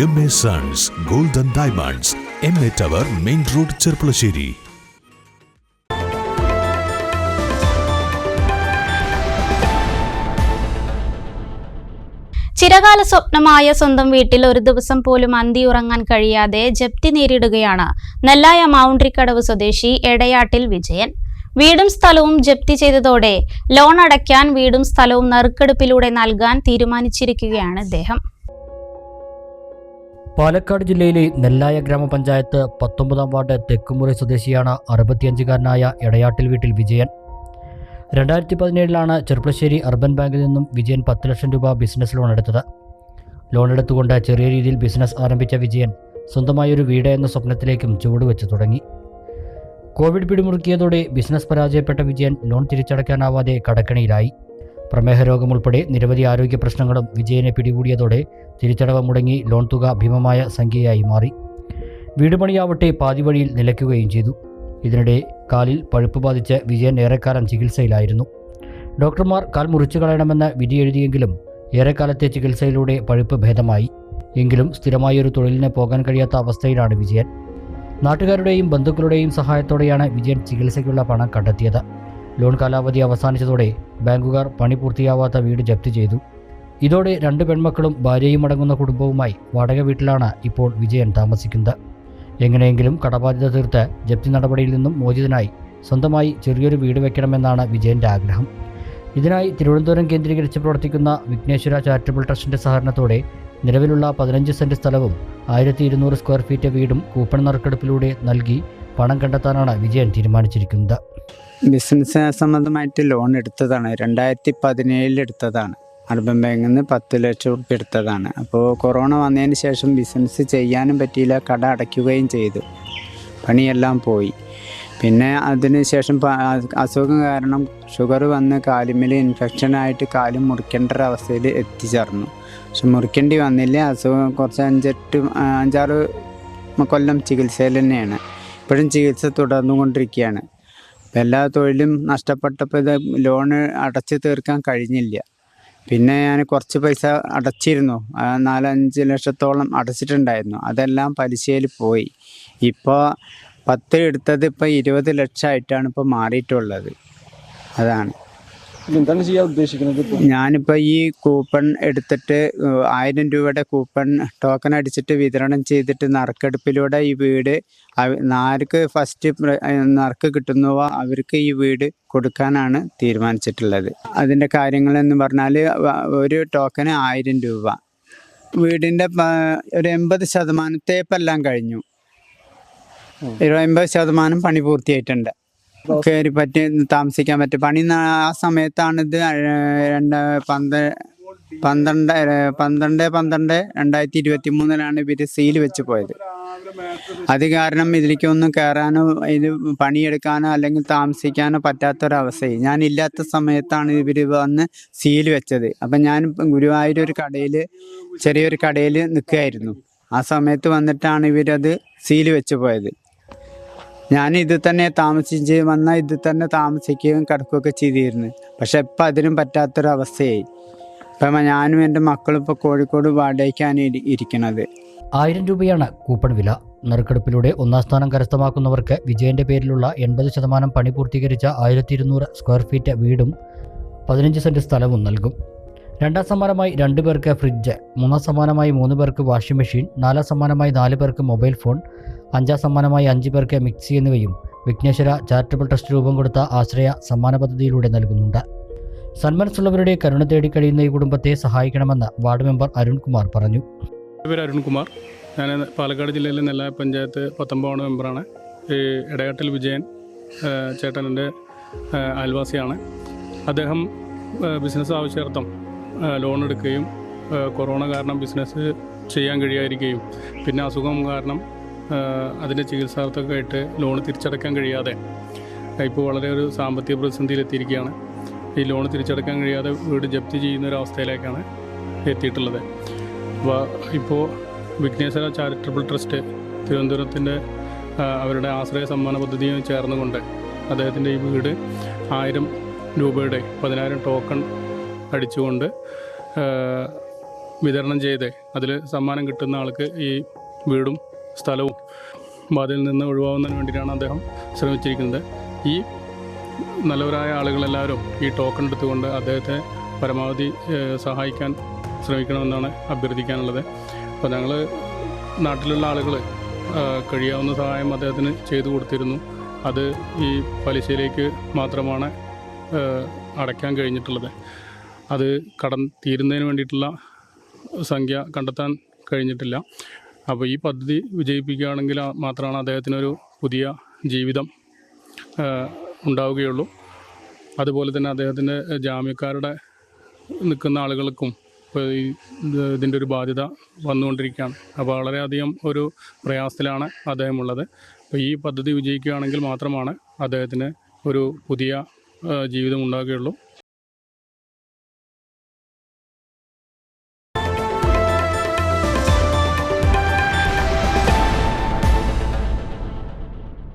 M A sons golden diamonds M A tower main road Cherpulassery ചിരകാല സ്വപ്നമായ സ്വന്തം വീട്ടിൽ ഒരു ദിവസം പോലും അന്തി ഉറങ്ങാൻ കഴിയാതെ ജപ്തി നേരിടുകയാണ് നെല്ലായ മൗണ്ട്രിക്കടവ് സ്വദേശി എടയാട്ടിൽ വിജയൻ. വീടും സ്ഥലവും ജപ്തി ചെയ്തതോടെ ലോൺ അടയ്ക്കാൻ വീടും സ്ഥലവും നറുക്കെടുപ്പിലൂടെ നൽകാൻ തീരുമാനിച്ചിരിക്കുകയാണ് ഇദ്ദേഹം. പാലക്കാട് ജില്ലയിലെ നെല്ലായ ഗ്രാമപഞ്ചായത്ത് പത്തൊമ്പതാം വാർഡ് തെക്കുമുറി സ്വദേശിയാണ് അറുപത്തിയഞ്ചുകാരനായ എടയാട്ടിൽ വീട്ടിൽ വിജയൻ. രണ്ടായിരത്തി പതിനേഴിലാണ് ചെറുപ്പശ്ശേരി അർബൻ ബാങ്കിൽ നിന്നും വിജയൻ പത്ത് ലക്ഷം രൂപ ബിസിനസ് ലോൺ എടുത്തത്. ലോൺ എടുത്തുകൊണ്ട് ചെറിയ രീതിയിൽ ബിസിനസ് ആരംഭിച്ച വിജയൻ സ്വന്തമായൊരു വീട് എന്ന സ്വപ്നത്തിലേക്കും ചുവടുവെച്ച് തുടങ്ങി. കോവിഡ് പിടിമുറുക്കിയതോടെ ബിസിനസ് പരാജയപ്പെട്ട വിജയൻ ലോൺ തിരിച്ചടയ്ക്കാനാവാതെ കടക്കണിയിലായി. പ്രമേഹ രോഗം ഉൾപ്പെടെ നിരവധി ആരോഗ്യ പ്രശ്നങ്ങളും വിജയനെ പിടികൂടിയതോടെ തിരിച്ചടവ് മുടങ്ങി ലോൺ തുക ഭീമമായ സംഖ്യയായി മാറി. വീടുപണിയാവട്ടെ പാതിവഴിയിൽ പാതി വഴിയിൽ നിലയ്ക്കുകയും ചെയ്തു. ഇതിനിടെ കാലിൽ പഴുപ്പ് ബാധിച്ച് വിജയൻ ഏറെക്കാലം ചികിത്സയിലായിരുന്നു. ഡോക്ടർമാർ കാൽ മുറിച്ചു കളയണമെന്ന് വിധി എഴുതിയെങ്കിലും ഏറെക്കാലത്തെ ചികിത്സയിലൂടെ പഴുപ്പ് ഭേദമായി. എങ്കിലും സ്ഥിരമായൊരു തൊഴിലിന് പോകാൻ കഴിയാത്ത അവസ്ഥയിലാണ് വിജയൻ. നാട്ടുകാരുടെയും ബന്ധുക്കളുടെയും സഹായത്തോടെയാണ് വിജയൻ ചികിത്സയ്ക്കുള്ള പണം കണ്ടെത്തിയത്. ലോൺ കാലാവധി അവസാനിച്ചതോടെ ബാങ്കുകാർ പണി പൂർത്തിയാവാത്ത വീട് ജപ്തി ചെയ്തു. ഇതോടെ രണ്ട് പെൺമക്കളും ഭാര്യയും അടങ്ങുന്ന കുടുംബവുമായി വാടക വീട്ടിലാണ് ഇപ്പോൾ വിജയൻ താമസിക്കുന്നത്. എങ്ങനെയെങ്കിലും കടബാധ്യത തീർത്ത് ജപ്തി നടപടിയിൽ നിന്നും മോചിതനായി സ്വന്തമായി ചെറിയൊരു വീട് വയ്ക്കണമെന്നാണ് വിജയന്റെ ആഗ്രഹം. ഇതിനായി തിരുവനന്തപുരം കേന്ദ്രീകരിച്ച് പ്രവർത്തിക്കുന്ന വിഘ്നേശ്വര ചാരിറ്റബിൾ ട്രസ്റ്റിന്റെ സഹകരണത്തോടെ നിലവിലുള്ള പതിനഞ്ച് സെന്റ് സ്ഥലവും ആയിരത്തി ഇരുന്നൂറ് സ്ക്വയർ ഫീറ്റ് വീടും കൂപ്പൺ നറുക്കെടുപ്പിലൂടെ നൽകി പണം കണ്ടെത്താനാണ് വിജയൻ തീരുമാനിച്ചിരിക്കുന്നത്. ബിസിനസ് സംബന്ധമായിട്ട് ലോൺ എടുത്തതാണ്. രണ്ടായിരത്തി പതിനേഴിൽ എടുത്തതാണ്. അർബൻ ബാങ്കിൽ നിന്ന് പത്ത് ലക്ഷം റുപ്യ എടുത്തതാണ്. അപ്പോൾ കൊറോണ വന്നതിന് ശേഷം ബിസിനസ് ചെയ്യാനും പറ്റിയില്ല. കട അടയ്ക്കുകയും ചെയ്തു. പണിയെല്ലാം പോയി. പിന്നെ അതിന് ശേഷം അസുഖം കാരണം ഷുഗർ വന്ന് ഇൻഫെക്ഷൻ ആയിട്ട് കാൽ മുറിക്കേണ്ട ഒരു അവസ്ഥയിൽ എത്തിച്ചേർന്നു. പക്ഷെ മുറിക്കേണ്ടി വന്നില്ല. അസുഖം കുറച്ച് അഞ്ചെട്ട് അഞ്ചാറ് കൊല്ലം ചികിത്സയിൽ തന്നെയാണ്. ഇപ്പോഴും ചികിത്സ തുടർന്നുകൊണ്ടിരിക്കുകയാണ്. എല്ലാ തൊഴിലും നഷ്ടപ്പെട്ടപ്പോൾ ഇത് ലോണ് അടച്ചു തീർക്കാൻ കഴിഞ്ഞില്ല. പിന്നെ ഞാൻ കുറച്ച് പൈസ അടച്ചിരുന്നു. നാലഞ്ച് ലക്ഷത്തോളം അടച്ചിട്ടുണ്ടായിരുന്നു. അതെല്ലാം പലിശയിൽ പോയി. ഇപ്പോൾ പത്ത് എടുത്തത് ഇപ്പോൾ ഇരുപത് ലക്ഷമായിട്ടാണ് ഇപ്പോൾ മാറിയിട്ടുള്ളത്. അതാണ്. എന്താണ് ചെയ്യാൻ ഉദ്ദേശിക്കുന്നത് ഞാനിപ്പോൾ ഈ കൂപ്പൺ എടുത്തിട്ട് ആയിരം രൂപയുടെ കൂപ്പൺ ടോക്കൺ അടിച്ചിട്ട് വിതരണം ചെയ്തിട്ട് നറുക്കെടുപ്പിലൂടെ ഈ വീട് ആർക്ക് ഫസ്റ്റ് നറുക്ക് കിട്ടുന്നുവോ അവർക്ക് ഈ വീട് കൊടുക്കാനാണ് തീരുമാനിച്ചിട്ടുള്ളത്. അതിന്റെ കാര്യങ്ങളെന്ന് പറഞ്ഞാൽ ഒരു ടോക്കന് ആയിരം രൂപ. വീടിന്റെ ഒരു എൺപത് ശതമാനം തേപ്പെല്ലാം കഴിഞ്ഞു ഒരു എൺപത് ശതമാനം പണി പൂർത്തിയായിട്ടുണ്ട്. കയറി പറ്റി താമസിക്കാൻ പറ്റും. പണി ആ സമയത്താണ് ഇത് രണ്ട് പന്ത് പന്ത്രണ്ട് പന്ത്രണ്ട് പന്ത്രണ്ട് രണ്ടായിരത്തി ഇരുപത്തി മൂന്നിലാണ് ഇവർ സീൽ വെച്ച് പോയത്. അത് കാരണം ഇതിലേക്കൊന്നും കയറാനോ ഇത് പണിയെടുക്കാനോ അല്ലെങ്കിൽ താമസിക്കാനോ പറ്റാത്തൊരവസ്ഥയായി. ഞാൻ ഇല്ലാത്ത സമയത്താണ് ഇവർ വന്ന് സീൽ വെച്ചത്. അപ്പം ഞാൻ ഗുരുവായൂർ ഒരു കടയിൽ ചെറിയൊരു കടയിൽ നിൽക്കുകയായിരുന്നു. ആ സമയത്ത് വന്നിട്ടാണ് ഇവരത് സീൽ വെച്ച് പോയത്. ഞാൻ ഇത് തന്നെ താമസിച്ച് വന്നാൽ ഇത് തന്നെ താമസിക്കുകയും കിടക്കുകയൊക്കെ ചെയ്തിരുന്നു. പക്ഷെ ഇപ്പം അതിനും പറ്റാത്തൊരവസ്ഥയായി. ഇപ്പം ഞാനും എന്റെ മക്കളും ഇപ്പോൾ കോഴിക്കോട് വാടകയ്ക്കാണ് ഇരിക്കുന്നത്. ആയിരം രൂപയാണ് കൂപ്പൺ വില. നറുക്കെടുപ്പിലൂടെ ഒന്നാം സ്ഥാനം കരസ്ഥമാക്കുന്നവർക്ക് വിജയന്റെ പേരിലുള്ള എൺപത് ശതമാനം പണി പൂർത്തീകരിച്ച ആയിരത്തി ഇരുന്നൂറ് സ്ക്വയർ ഫീറ്റ് വീടും പതിനഞ്ച് സെന്റ് സ്ഥലവും നൽകും. രണ്ടാം സമ്മാനമായി രണ്ട് പേർക്ക് ഫ്രിഡ്ജ് മൂന്നാം സമ്മാനമായി മൂന്ന് പേർക്ക് വാഷിംഗ് മെഷീൻ നാലാം സമ്മാനമായി നാല് പേർക്ക് മൊബൈൽ ഫോൺ അഞ്ചാം സമ്മാനമായി അഞ്ച് പേർക്ക് മിക്സി എന്നിവയും വിഘ്നേശ്വര ചാരിറ്റബിൾ ട്രസ്റ്റ് രൂപം കൊടുത്ത ആശ്രയ സമ്മാന പദ്ധതിയിലൂടെ നൽകുന്നുണ്ട്. സന്മനസ്സുള്ളവരുടെ കരുണ തേടി കഴിയുന്ന ഈ കുടുംബത്തെ സഹായിക്കണമെന്ന് വാർഡ് മെമ്പർ അരുൺകുമാർ പറഞ്ഞു. അരുൺകുമാർ. ഞാൻ പാലക്കാട് ജില്ലയിലെ നെല്ലായ പഞ്ചായത്ത് പത്തൊമ്പതാണ് മെമ്പറാണ്. ഈ ഇടയാട്ടിൽ വിജയൻ ചേട്ടന്റെ ചേട്ടൻ അയൽവാസിയാണ്. അദ്ദേഹം ബിസിനസ് ആവശ്യാർത്ഥം ലോൺ എടുക്കുകയും കൊറോണ കാരണം ബിസിനസ് ചെയ്യാൻ കഴിയാതിരിക്കുകയും പിന്നെ അസുഖം കാരണം അതിന്റെ ചികിത്സാർത്ഥക്കായിട്ട് ലോൺ തിരിച്ചടയ്ക്കാൻ കഴിയാതെ ഇപ്പോൾ വളരെ ഒരു സാമ്പത്തിക പ്രതിസന്ധിയിലെത്തിയിരിക്കുകയാണ്. ഈ ലോൺ തിരിച്ചടക്കാൻ കഴിയാതെ വീട് ജപ്തി ചെയ്യുന്ന ഒരു അവസ്ഥയിലേക്കാണ് എത്തിയിട്ടുള്ളത്. അപ്പോൾ ഇപ്പോൾ വിഘ്നേശ്വര ചാരിറ്റബിൾ ട്രസ്റ്റ് തിരുവനന്തപുരത്തിന്റെ അവരുടെ ആശ്രയ സമ്മാന പദ്ധതിയും ചേർന്നുകൊണ്ട് അദ്ദേഹത്തിന്റെ ഈ വീട് ആയിരം രൂപയുടെ പതിനായിരം ടോക്കൺ അടിച്ചുകൊണ്ട് വിതരണം ചെയ്ത് അതിൽ സമ്മാനം കിട്ടുന്ന ആൾക്ക് ഈ വീടും സ്ഥലവും ബാധയിൽ നിന്ന് ഒഴിവാകുന്നതിന് വേണ്ടിയിട്ടാണ് അദ്ദേഹം ശ്രമിച്ചിരിക്കുന്നത്. ഈ നല്ലവരായ ആളുകളെല്ലാവരും ഈ ടോക്കൺ എടുത്തുകൊണ്ട് അദ്ദേഹത്തെ പരമാവധി സഹായിക്കാൻ ശ്രമിക്കണമെന്നാണ് അഭ്യർത്ഥിക്കാനുള്ളത്. അപ്പോൾ ഞങ്ങൾ നാട്ടിലുള്ള ആളുകൾ കഴിയാവുന്ന സഹായം അദ്ദേഹത്തിന് ചെയ്തു കൊടുത്തിരുന്നു. അത് ഈ പലിശയിലേക്ക് മാത്രമാണ് അടയ്ക്കാൻ കഴിഞ്ഞിട്ടുള്ളത്. അത് കടം തീരുന്നതിന് വേണ്ടിയിട്ടുള്ള സംഖ്യ കണ്ടെത്താൻ കഴിഞ്ഞിട്ടില്ല. അപ്പോൾ ഈ പദ്ധതി വിജയിപ്പിക്കുകയാണെങ്കിൽ മാത്രമാണ് അദ്ദേഹത്തിനൊരു പുതിയ ജീവിതം ഉണ്ടാവുകയുള്ളൂ. അതുപോലെ തന്നെ അദ്ദേഹത്തിന്റെ ജാമ്യക്കാരുടെ നിൽക്കുന്ന ആളുകൾക്കും ഇപ്പോൾ ഈ ഇതിന്റെ ഒരു ബാധ്യത വന്നുകൊണ്ടിരിക്കുകയാണ്. അപ്പോൾ വളരെയധികം ഒരു പ്രയാസത്തിലാണ് അദ്ദേഹമുള്ളത്. അപ്പോൾ ഈ പദ്ധതി വിജയിക്കുകയാണെങ്കിൽ മാത്രമാണ് അദ്ദേഹത്തിന് ഒരു പുതിയ ജീവിതം ഉണ്ടാവുകയുള്ളൂ.